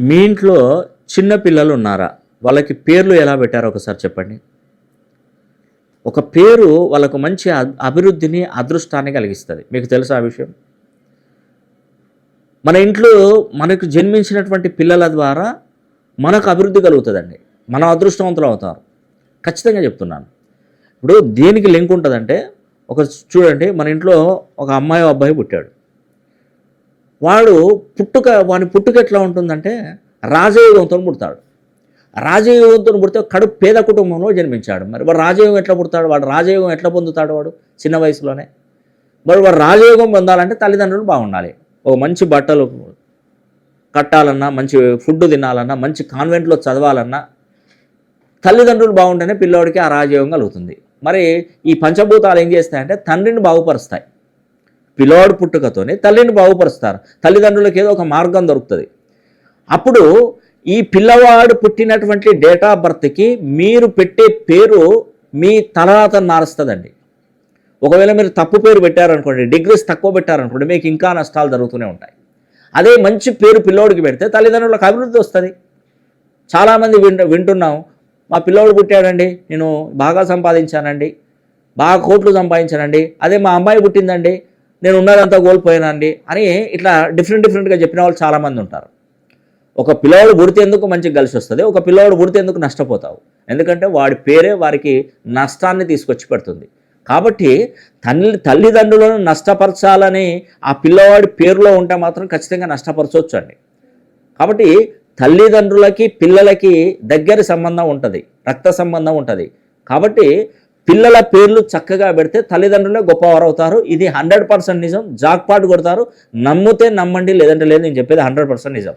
మీ ఇంట్లో చిన్న పిల్లలు ఉన్నారా? వాళ్ళకి పేర్లు ఎలా పెట్టారో ఒకసారి చెప్పండి. ఒక పేరు వాళ్ళకు మంచి అభివృద్ధిని అదృష్టాన్ని కలిగిస్తుంది. మీకు తెలుసా ఆ విషయం? మన ఇంట్లో మనకు జన్మించినటువంటి పిల్లల ద్వారా మనకు అభివృద్ధి కలుగుతుందండి. మనం అదృష్టవంతులు అవుతారు. ఖచ్చితంగా చెప్తున్నాను. ఇప్పుడు దేనికి లింక్ ఉంటుందంటే ఒక చూడండి మన ఇంట్లో ఒక అమ్మాయి అబ్బాయి పుట్టాడు. వాడు పుట్టుక వాని పుట్టుక ఎట్లా ఉంటుందంటే రాజయోగంతో పుడతాడు. రాజయోగంతో పుడితే కడుపు పేద కుటుంబంలో జన్మించాడు. మరి వాడు రాజయోగం ఎట్లా పుడతాడు? వాడు రాజయోగం ఎట్లా పొందుతాడు వాడు చిన్న వయసులోనే? మరి వాడు రాజయోగం పొందాలంటే తల్లిదండ్రులు బాగుండాలి. ఓ మంచి బట్టలు కట్టాలన్నా మంచి ఫుడ్ తినాలన్నా మంచి కాన్వెంట్లో చదవాలన్నా తల్లిదండ్రులు బాగుంటేనే పిల్లోడికి ఆ రాజయోగం కలుగుతుంది. మరి ఈ పంచభూతాలు ఏం చేస్తాయంటే తండ్రిని బాగుపరుస్తాయి. పిల్లోడు పుట్టుకతోనే తల్లిని బాగుపరుస్తారు. తల్లిదండ్రులకి ఏదో ఒక మార్గం దొరుకుతుంది. అప్పుడు ఈ పిల్లవాడు పుట్టినటువంటి డేట్ ఆఫ్ బర్త్కి మీరు పెట్టే పేరు మీ తలరాతను మారుస్తుందండి ఒకవేళ మీరు తప్పు పేరు పెట్టారనుకోండి డిగ్రీస్ తక్కువ పెట్టారనుకోండి మీకు ఇంకా నష్టాలు జరుగుతూనే ఉంటాయి. అదే మంచి పేరు పిల్లోడికి పెడితే తల్లిదండ్రులకు అభివృద్ధి వస్తుంది. చాలామంది వింటు వింటున్నాం మా పిల్లోడు పుట్టాడండి నేను బాగా సంపాదించానండి బాగా కోట్లు సంపాదించానండి అదే మా అమ్మాయి పుట్టిందండి నేను ఉన్నదంతా కోల్పోయానండి అని ఇట్లా డిఫరెంట్ డిఫరెంట్గా చెప్పిన వాళ్ళు చాలామంది ఉంటారు. ఒక పిల్లవాడు పుడితేందుకు మంచి కలిసి వస్తుంది? ఒక పిల్లవాడు పుడితేందుకు నష్టపోతావు? ఎందుకంటే వాడి పేరే వారికి నష్టాన్ని తీసుకొచ్చి పెడుతుంది. కాబట్టి తల్లి తల్లిదండ్రులను నష్టపరచాలని ఆ పిల్లవాడి పేరులో ఉంటే మాత్రం ఖచ్చితంగా నష్టపరచవచ్చు అండి కాబట్టి తల్లిదండ్రులకి పిల్లలకి దగ్గర సంబంధం ఉంటుంది. రక్త సంబంధం ఉంటుంది. కాబట్టి పిల్లల పేర్లు చక్కగా పెడితే తల్లిదండ్రులే గొప్పవారు అవుతారు ఇది హండ్రెడ్ పర్సెంట్ నిజం. జాక్పాట్ కొడతారు. నమ్మితే నమ్మండి లేదంటే లేదు నేను చెప్పేది హండ్రెడ్ పర్సెంట్ నిజం.